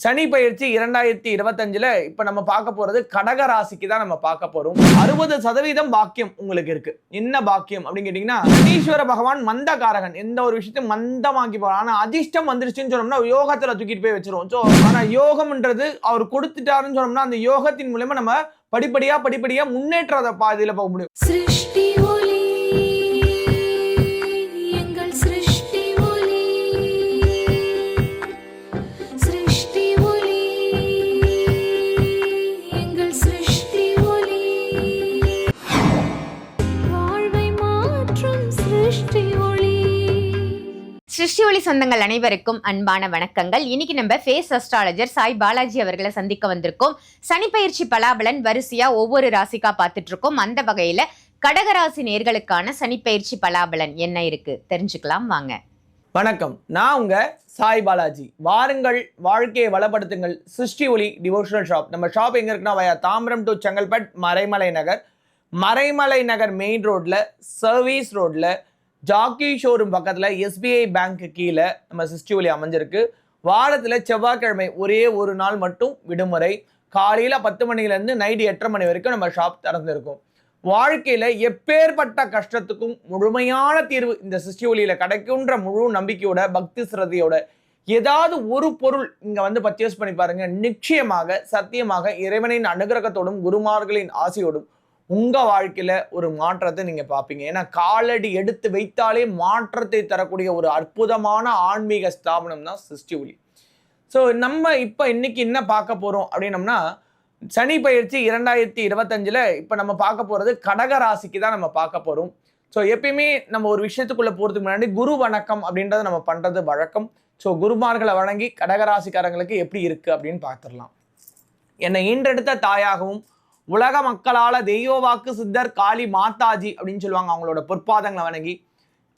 சனி பயிற்சி இரண்டாயிரத்தி இருபத்தஞ்சுல இப்ப நம்ம பார்க்க போறது கடக ராசிக்கு தான் நம்ம பார்க்க போறோம். அறுபது சதவீதம் பாக்கியம் உங்களுக்கு இருக்கு. என்ன பாக்கியம் அப்படின்னு கேட்டீங்கன்னா சனீஸ்வர பகவான் மந்தகாரகன் எந்த ஒரு விஷயத்தையும் மந்தமாக்கி போறான். ஆனா அதிர்ஷ்டம் வந்துருச்சுன்னு சொன்னோம்னா யோகத்துல தூக்கிட்டு போய் வச்சிருவோம். ஸோ ஆனா யோகம்ன்றது அவர் கொடுத்துட்டாருன்னு சொன்னோம்னா அந்த யோகத்தின் மூலயமா நம்ம படிப்படியா படிப்படியா முன்னேற்ற பாதையில போக முடியும். சிருஷ்டி ஒளி சொந்தங்கள் அனைவருக்கும் அன்பான வணக்கங்கள். இன்னைக்கு நம்ம ஃபேஸ் அஸ்ட்ராலஜர் சாய் பாலாஜி அவர்களை சந்திக்க வந்திருக்கோம். சனிப்பயிற்சி பலாபலன் வரிசையா ஒவ்வொரு ராசிக்கா பார்த்துட்டு இருக்கோம் அந்த வகையில கடகராசி நேர்களுக்கான சனிப்பயிற்சி பலாபலன் என்ன இருக்கு? தெரிஞ்சுக்கலாம் வாங்க. வணக்கம். நான் உங்க சாய் பாலாஜி. வாருங்கள் வாழ்க்கையை வளப்படுத்துங்கள். சிருஷ்டி ஒளி டிவோஷனல் ஷாப் நம்ம ஷாப் எங்க இருக்குன்னா via Tambaram to Chengalpattu Maraimalai Nagar. Maraimalai Nagar main ரோட்ல சர்வீஸ் ரோட்ல ஜாக்கி ஷோரூம் பக்கத்தில் எஸ்பிஐ பேங்க்கு கீழே நம்ம சிஸ்டி வழி அமைஞ்சிருக்கு. வாரத்தில் செவ்வாய்க்கிழமை ஒரே ஒரு நாள் மட்டும் விடுமுறை. காலையில் பத்து மணிலேருந்து நைட்டு எட்டரை மணி வரைக்கும் நம்ம ஷாப் திறந்துருக்கும். வாழ்க்கையில் எப்பேற்பட்ட கஷ்டத்துக்கும் முழுமையான தீர்வு இந்த சிஸ்டி ஒலியில் கிடைக்குன்ற முழு நம்பிக்கையோட பக்தி சிரதையோட ஏதாவது ஒரு பொருள் இங்கே வந்து பர்ச்சேஸ் பண்ணி பாருங்க. நிச்சயமாக சத்தியமாக இறைவனின் அனுகிரகத்தோடும் குருமார்களின் ஆசையோடும் உங்கள் வாழ்க்கையில் ஒரு மாற்றத்தை நீங்கள் பார்ப்பீங்க ஏன்னா காலடி எடுத்து வைத்தாலே மாற்றத்தை தரக்கூடிய ஒரு அற்புதமான ஆன்மீக ஸ்தாபனம் தான் சிருஷ்டி ஒளி. ஸோ நம்ம இப்போ இன்னைக்கு என்ன பார்க்க போகிறோம் அப்படின்னம்னா சனி பயிற்சி இரண்டாயிரத்தி இருபத்தஞ்சில் இப்போ நம்ம பார்க்க போகிறது கடக ராசிக்கு தான் நம்ம பார்க்க போகிறோம் ஸோ எப்பயுமே நம்ம ஒரு விஷயத்துக்குள்ளே போகிறதுக்கு முன்னாடி குரு வணக்கம் அப்படின்றத நம்ம பண்ணுறது வழக்கம். ஸோ குருமார்களை வணங்கி கடகராசிக்காரங்களுக்கு எப்படி இருக்குது அப்படின்னு பார்த்துடலாம் என்னை ஈன்றெடுத்த தாயாகவும் உலக மக்களால தெய்வவாக்கு சித்தர் காளி மாதாஜி அப்படின்னு சொல்லுவாங்க. அவங்களோட பொற்பாதங்களை வணங்கி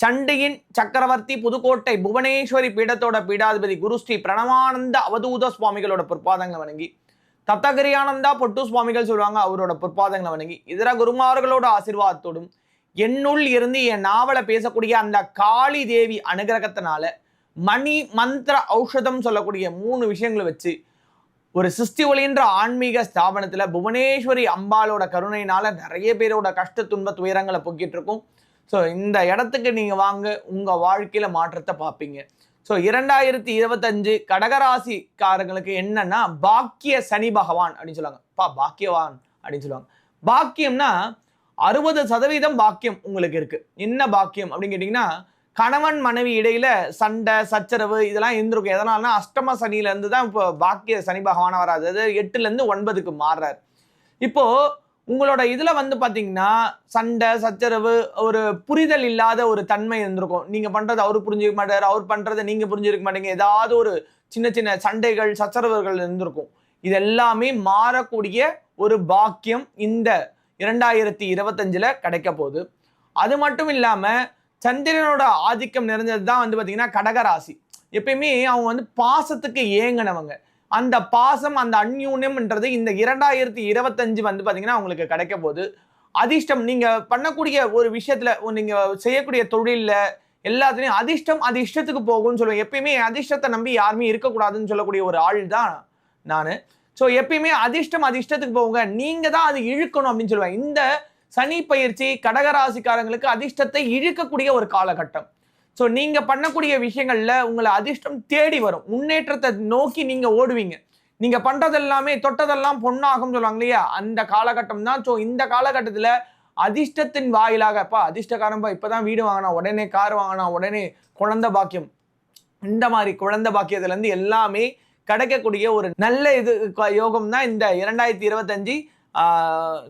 சண்டியின் சக்கரவர்த்தி புதுக்கோட்டை புவனேஸ்வரி பீடத்தோட பீடாதிபதி குரு ஸ்ரீ பிரணவானந்த அவதூத சுவாமிகளோட பொற்பாதங்களை வணங்கி தத்தகிரியானந்தா பொட்டு சுவாமிகள் சொல்லுவாங்க அவரோட பொற்பாதங்களை வணங்கி இதர குருமார்களோட ஆசிர்வாதத்தோடும் என்னுள் இருந்து என் நாவலை பேசக்கூடிய அந்த காளி தேவி அனுகிரகத்தினால மணி மந்திர ஔஷதம் சொல்லக்கூடிய மூணு விஷயங்களை வச்சு ஒரு சிருஷ்டி ஒளின்ற ஆன்மீக ஸ்தாபனத்தில் புவனேஸ்வரி அம்பாலோட கருணையினால நிறைய பேரோட கஷ்ட துன்ப துயரங்களை போக்கிட்டு இருக்கும். ஸோ இந்த இடத்துக்கு நீங்கள் வாங்க உங்கள் வாழ்க்கையில் மாற்றத்தை பார்ப்பீங்க. ஸோ இரண்டாயிரத்தி இருபத்தஞ்சு கடகராசிக்காரங்களுக்கு என்னன்னா பாக்கிய சனி பகவான் அப்படின்னு சொல்லுவாங்க. பா பாக்கியவான் அப்படின்னு சொல்லுவாங்க. பாக்கியம்னா அறுபது சதவீதம் பாக்கியம் உங்களுக்கு இருக்கு. என்ன பாக்கியம் அப்படின்னு கேட்டிங்கன்னா கணவன் மனைவி இடையில சண்டை சச்சரவு இதெல்லாம் இருந்திருக்கும். எதனால்னா அஷ்டம சனியில இருந்து தான் இப்போ பாக்கிய சனி பகவான வராது அது எட்டுல இருந்து ஒன்பதுக்கு மாறுறாரு. இப்போ உங்களோட இதுல வந்து பாத்தீங்கன்னா சண்டை சச்சரவு ஒரு புரிதல் இல்லாத ஒரு தன்மை இருந்திருக்கும். நீங்க பண்றது அவரு புரிஞ்சுக்க மாட்டாரு அவர் பண்றதை நீங்க புரிஞ்சுக்க மாட்டீங்க. ஏதாவது ஒரு சின்ன சின்ன சண்டைகள் சச்சரவுகள் இருந்திருக்கும். இது எல்லாமே மாறக்கூடிய ஒரு பாக்கியம் இந்த இரண்டாயிரத்தி இருபத்தஞ்சில் கிடைக்க போகுது. அது மட்டும் இல்லாமல் சந்திரனோட ஆதிக்கம் நிறைஞ்சது தான் வந்து பார்த்தீங்கன்னா கடகராசி. எப்பயுமே அவங்க வந்து பாசத்துக்கு ஏங்கினவங்க. அந்த பாசம் அந்த அந்யூன்யம்ன்றது இந்த இரண்டாயிரத்தி இருபத்தஞ்சு வந்து பார்த்தீங்கன்னா அவங்களுக்கு கிடைக்க போகுது. அதிர்ஷ்டம் நீங்கள் பண்ணக்கூடிய ஒரு விஷயத்தில் நீங்கள் செய்யக்கூடிய தொழிலில் எல்லாத்துலேயும் அதிர்ஷ்டம் அது இஷ்டத்துக்கு போகும்னு சொல்லுவேன் எப்பயுமே அதிர்ஷ்டத்தை நம்பி யாருமே இருக்கக்கூடாதுன்னு சொல்லக்கூடிய ஒரு ஆள் தான் நான். ஸோ எப்பயுமே அதிர்ஷ்டம் அது இஷ்டத்துக்கு போகுங்க. நீங்கள் தான் அது இழுக்கணும் அப்படின்னு சொல்லுவேன் இந்த சனி பயிற்சி கடகராசிக்காரங்களுக்கு அதிர்ஷ்டத்தை இழுக்கக்கூடிய ஒரு காலகட்டம். ஸோ நீங்கள் பண்ணக்கூடிய விஷயங்களில் உங்களை அதிர்ஷ்டம் தேடி வரும். முன்னேற்றத்தை நோக்கி நீங்கள் ஓடுவீங்க. நீங்கள் பண்றது எல்லாமே தொட்டதெல்லாம் பொண்ணாகும் சொல்லுவாங்க இல்லையா? அந்த காலகட்டம் தான். ஸோ இந்த காலகட்டத்தில் அதிர்ஷ்டத்தின் வாயிலாகப்பா அதிர்ஷ்டக்காரன்பா இப்பதான் வீடு வாங்கினா உடனே கார் வாங்கினா உடனே குழந்த பாக்கியம். இந்த மாதிரி குழந்தை பாக்கியத்துலேருந்து எல்லாமே கிடைக்கக்கூடிய ஒரு நல்ல இது யோகம் தான் இந்த இரண்டாயிரத்தி இருபத்தஞ்சு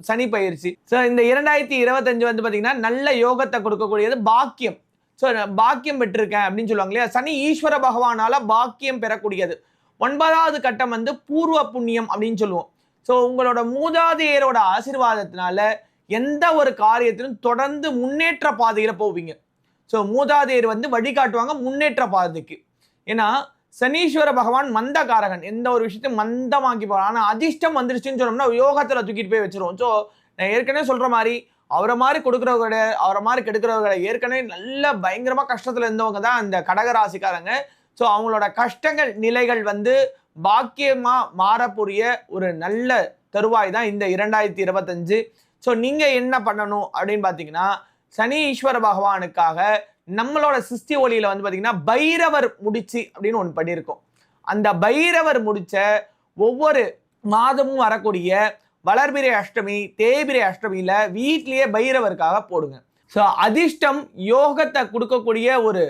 சனி பயிற்சி. ஸோ இந்த இரண்டாயிரத்தி இருபத்தஞ்சு வந்து பார்த்தீங்கன்னா நல்ல யோகத்தை கொடுக்கக்கூடியது பாக்கியம். ஸோ பாக்கியம் பெற்றிருக்கேன் அப்படின்னு சொல்லுவாங்க இல்லையா? சனி ஈஸ்வர பகவானால பாக்கியம் பெறக்கூடியது. ஒன்பதாவது கட்டம் வந்து பூர்வ புண்ணியம் அப்படின்னு சொல்லுவோம். ஸோ உங்களோட மூதாதையரோட ஆசிர்வாதத்தினால எந்த ஒரு காரியத்திலும் தொடர்ந்து முன்னேற்ற பாதையில் போவீங்க. ஸோ மூதாதையர் வந்து வழிகாட்டுவாங்க முன்னேற்ற பாதைக்கு. ஏன்னா சனீஸ்வர பகவான் மந்தகாரகன் எந்த ஒரு விஷயத்தையும் மந்தமாக்கி போகிறான் ஆனால் அதிர்ஷ்டம் வந்துருச்சுன்னு சொன்னோம்னா யோகத்தில் தூக்கிட்டு போய் வச்சிருவோம். ஸோ நான் ஏற்கனவே சொல்கிற மாதிரி அவரை மாதிரி கொடுக்குறவங்கள அவரை மாதிரி கெடுக்கிறவர்களை ஏற்கனவே நல்ல பயங்கரமாக கஷ்டத்தில் இருந்தவங்க தான் இந்த கடகராசிக்காரங்க. ஸோ அவங்களோட கஷ்டங்கள் நிலைகள் வந்து பாக்கியமாக மாறக்கூடிய ஒரு நல்ல தருவாய் தான் இந்த இரண்டாயிரத்தி இருபத்தஞ்சு. ஸோ நீங்கள் என்ன பண்ணணும் அப்படின்னு பார்த்தீங்கன்னா சனி ஈஸ்வர பகவானுக்காக நம்மளோட சிஸ்டி ஒளியில வந்து பார்த்திங்கன்னா பைரவர் முடிச்சு அப்படின்னு ஒன்று பண்ணியிருக்கோம். அந்த பைரவர் முடிச்ச ஒவ்வொரு மாதமும் வரக்கூடிய வளர்பிரை அஷ்டமி தேபிரை அஷ்டமியில வீட்லயே பைரவருக்காக போடுங்க. ஸோ அதிர்ஷ்டம் யோகத்தை கொடுக்கக்கூடிய ஒரு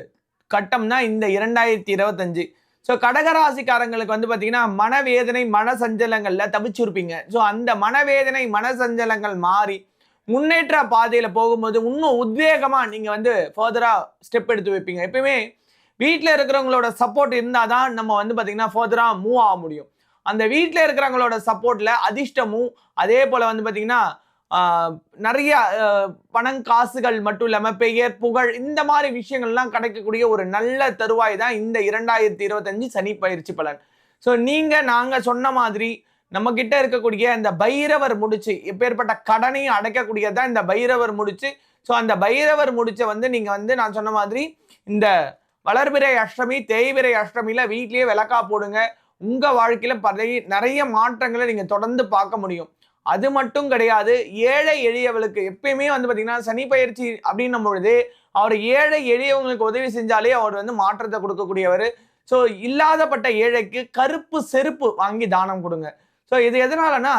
கட்டம் தான் இந்த இரண்டாயிரத்தி இருபத்தஞ்சு. ஸோ கடகராசிக்காரங்களுக்கு வந்து பார்த்தீங்கன்னா மனவேதனை மனசஞ்சலங்களில் தவிச்சிருப்பீங்க. ஸோ அந்த மனவேதனை மன சஞ்சலங்கள் மாறி முன்னேற்ற பாதையில் போகும்போது இன்னும் உத்வேகமாக நீங்கள் வந்து ஃபர்தராக ஸ்டெப் எடுத்து வைப்பீங்க. எப்பயுமே வீட்டில் இருக்கிறவங்களோட சப்போர்ட் இருந்தால் தான் நம்ம வந்து பார்த்தீங்கன்னா ஃபர்தராக மூவ் ஆக முடியும். அந்த வீட்டில் இருக்கிறவங்களோட சப்போர்ட்டில் அதிர்ஷ்டமும் அதே போல் வந்து பார்த்திங்கன்னா நிறைய பணம் காசுகள் மட்டும் இல்லாமல் பெயர் புகழ் இந்த மாதிரி விஷயங்கள்லாம் கிடைக்கக்கூடிய ஒரு நல்ல தருவாய் தான் இந்த இரண்டாயிரத்தி இருபத்தஞ்சு சனி பயிற்சி பலன். ஸோ நீங்கள் நாங்கள் சொன்ன மாதிரி நம்ம கிட்ட இருக்கக்கூடிய இந்த பைரவர் முடிச்சு எப்பேற்பட்ட கடனையும் அடைக்கக்கூடியது இந்த பைரவர் முடிச்சு. ஸோ அந்த பைரவர் முடிச்ச வந்து நீங்க வந்து நான் சொன்ன மாதிரி இந்த வளர்பிறை அஷ்டமி தேய்பிறை அஷ்டமியில வீட்லயே விளக்கா போடுங்க. உங்க வாழ்க்கையில பழைய நிறைய மாற்றங்களை நீங்க தொடர்ந்து பார்க்க முடியும். அது மட்டும் கிடையாது ஏழை எளியவளுக்கு எப்பயுமே வந்து பார்த்திங்கன்னா சனி பயிற்சி அப்படின்னும் பொழுது அவர் ஏழை எளியவங்களுக்கு உதவி செஞ்சாலே அவர் வந்து மாற்றத்தை கொடுக்கக்கூடியவர். ஸோ இல்லாதப்பட்ட ஏழைக்கு கருப்பு செருப்பு வாங்கி தானம் கொடுங்க. ஸோ இது எதனாலனா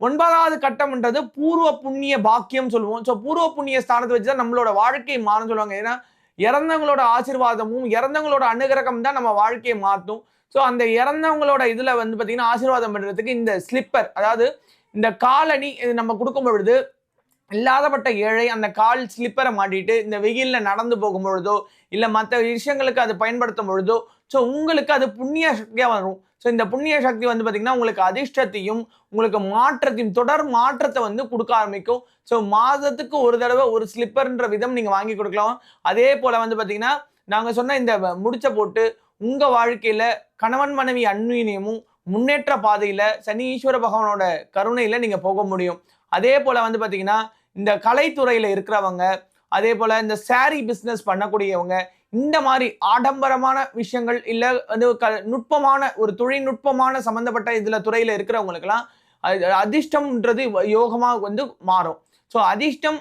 ஒன்பதாவது கட்டம்ன்றது பூர்வ புண்ணிய பாக்கியம் சொல்லுவோம். ஸோ பூர்வ புண்ணிய ஸ்தானத்தை வச்சு தான் நம்மளோட வாழ்க்கை மாறும் சொல்லுவாங்க. ஏன்னா இறந்தவங்களோட ஆசீர்வாதமும் இறந்தவங்களோட அனுகிரகம் தான் நம்ம வாழ்க்கையை மாற்றும் ஸோ அந்த இறந்தவங்களோட இதில் வந்து பார்த்தீங்கன்னா ஆசீர்வாதம் பண்ணுறதுக்கு இந்த ஸ்லிப்பர் அதாவது இந்த காலணி இது நம்ம கொடுக்கும் பொழுது இல்லாதப்பட்ட ஏழை அந்த கால் ஸ்லிப்பரை மாட்டிட்டு இந்த வெயிலில் நடந்து போகும் பொழுதோ இல்லை மற்ற விஷயங்களுக்கு அது பயன்படுத்தும் பொழுதோ ஸோ உங்களுக்கு அது புண்ணிய சக்தியாக வரும். ஸோ இந்த புண்ணிய சக்தி வந்து பார்த்தீங்கன்னா உங்களுக்கு அதிர்ஷ்டத்தையும் உங்களுக்கு மாற்றத்தையும் தொடர் மாற்றத்தை வந்து கொடுக்க ஆரம்பிக்கும். ஸோ மாதத்துக்கு ஒரு தடவை ஒரு ஸ்லிப்பர்ன்ற விதம் நீங்கள் வாங்கி கொடுக்கலாம். அதே போல் வந்து பார்த்தீங்கன்னா நாங்கள் சொன்ன இந்த முடிச்ச போட்டு உங்கள் வாழ்க்கையில் கணவன் மனைவி அன்வீனியமும் முன்னேற்ற பாதையில் சனி ஈஸ்வர பகவானோட கருணையில் நீங்கள் போக முடியும். அதே போல் வந்து பார்த்தீங்கன்னா இந்த கலைத்துறையில் இருக்கிறவங்க அதே போல் இந்த சாரீ பிஸ்னஸ் பண்ணக்கூடியவங்க இந்த மாதிரி ஆடம்பரமான விஷயங்கள் இல்லை வந்து க நுட்பமான ஒரு தொழில்நுட்பமான சம்பந்தப்பட்ட இதில் துறையில் இருக்கிறவங்களுக்கெல்லாம் அது அதிர்ஷ்டம்ன்றது யோகமாக வந்து மாறும். ஸோ அதிர்ஷ்டம்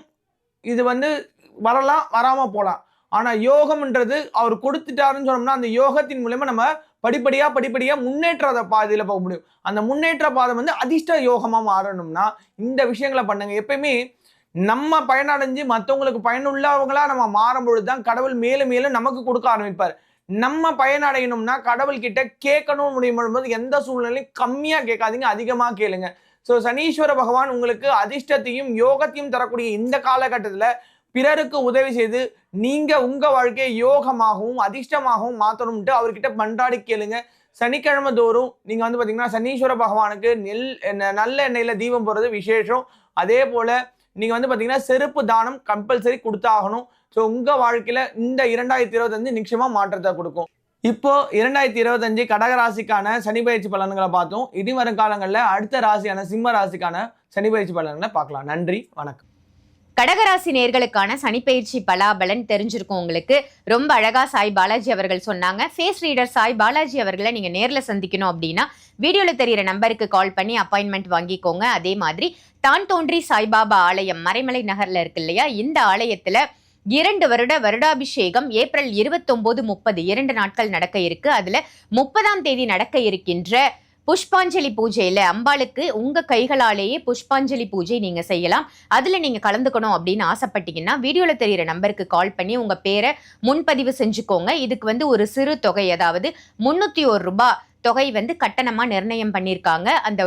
இது வந்து வரலாம் வராமல் போகலாம் ஆனால் யோகம்ன்றது அவர் கொடுத்துட்டாருன்னு சொன்னோம்னா அந்த யோகத்தின் மூலயமா நம்ம படிப்படியாக படிப்படியாக முன்னேற்ற பாதையில் போக முடியும். அந்த முன்னேற்ற பாதை வந்து அதிர்ஷ்ட யோகமாக மாறணும்னா இந்த விஷயங்களை பண்ணுங்கள் எப்பயுமே நம்ம பயனடைஞ்சு மற்றவங்களுக்கு பயனுள்ளவங்களா நம்ம மாறும் பொழுது தான் கடவுள் மேலும் மேலும் நமக்கு கொடுக்க ஆரம்பிப்பார். நம்ம பயனடையணும்னா கடவுள் கிட்ட கேட்கணும் முடியும் போது எந்த சூழ்நிலையும் கம்மியாக கேட்காதீங்க அதிகமாக கேளுங்க. ஸோ சனீஸ்வர பகவான் உங்களுக்கு அதிர்ஷ்டத்தையும் யோகத்தையும் தரக்கூடிய இந்த காலகட்டத்தில் பிறருக்கு உதவி செய்து நீங்கள் உங்கள் வாழ்க்கையை யோகமாகவும் அதிர்ஷ்டமாகவும் மாற்றணும்ட்டு அவர்கிட்ட மன்றாடி கேளுங்க. சனிக்கிழமை தோறும் நீங்கள் வந்து பார்த்தீங்கன்னா சனீஸ்வர பகவானுக்கு நெல் நல்ல எண்ணெயில் தீபம் போடுறது விசேஷம். அதே போல் நீங்க வந்து பாத்தீங்கன்னா செருப்பு தானம் கம்பல்சரி கொடுத்தாகணும். ஸோ உங்க வாழ்க்கையில இந்த இரண்டாயிரத்தி இருபத்தஞ்சு நிச்சயமா மாற்றத்தை கொடுக்கும். இப்போ இரண்டாயிரத்தி இருபத்தஞ்சு கடக ராசிக்கான சனி பயிற்சி பலன்களை பார்த்தோம். இனி வரும் காலங்களில் அடுத்த ராசியான சிம்ம ராசிக்கான சனி பயிற்சி பலன்களை பார்க்கலாம். நன்றி வணக்கம். கடகராசி நேர்களுக்கான சனிப்பயிற்சி பலாபலன் தெரிஞ்சிருக்கும் உங்களுக்கு. ரொம்ப அழகா சாய் பாலாஜி அவர்கள் சொன்னாங்க. ஃபேஸ் ரீடர் சாய் பாலாஜி அவர்களை நீங்க நேர்ல சந்திக்கணும் அப்படின்னா வீடியோல தெரியிற நம்பருக்கு கால் பண்ணி அப்பாயின்மெண்ட் வாங்கிக்கோங்க. அதே மாதிரி தான் தோன்றி சாய்பாபா ஆலயம் மறைமலை நகர்ல இருக்கு இல்லையா? இந்த ஆலயத்துல இரண்டு வருட வருடாபிஷேகம் ஏப்ரல் இருபத்தொன்பது முப்பது இரண்டு நாட்கள் நடக்க இருக்கு. அதுல முப்பதாம் தேதி நடக்க இருக்கின்ற புஷ்பாஞ்சலி பூஜையில் அம்பாளுக்கு உங்கள் கைகளாலேயே புஷ்பாஞ்சலி பூஜை நீங்கள் செய்யலாம். அதில் நீங்கள் கலந்துக்கணும் அப்படின்னு ஆசைப்பட்டீங்கன்னா வீடியோவில் தெரியிற நம்பருக்கு கால் பண்ணி உங்கள் பேரை முன்பதிவு செஞ்சுக்கோங்க. இதுக்கு வந்து ஒரு சிறு தொகை அதாவது முந்நூற்றி ஒரு ரூபாய் தொகை வந்து கட்டணமாக நிர்ணயம் பண்ணியிருக்காங்க அந்த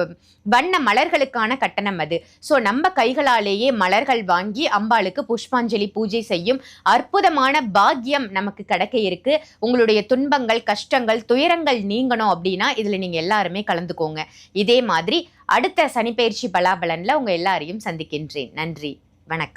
வண்ண மலர்களுக்கான கட்டணம் அது. ஸோ நம்ம கைகளாலேயே மலர்கள் வாங்கி அம்பாளுக்கு புஷ்பாஞ்சலி பூஜை செய்யும் அற்புதமான பாக்கியம் நமக்கு கிடைக்க இருக்கு. உங்களுடைய துன்பங்கள் கஷ்டங்கள் துயரங்கள் நீங்கணும் அப்படின்னா இதில் நீங்கள் எல்லாருமே கலந்துக்கோங்க. இதே மாதிரி அடுத்த சனிப்பெயர்ச்சி பலாபலனில் உங்கள் எல்லாரையும் சந்திக்கின்றேன். நன்றி. வணக்கம்.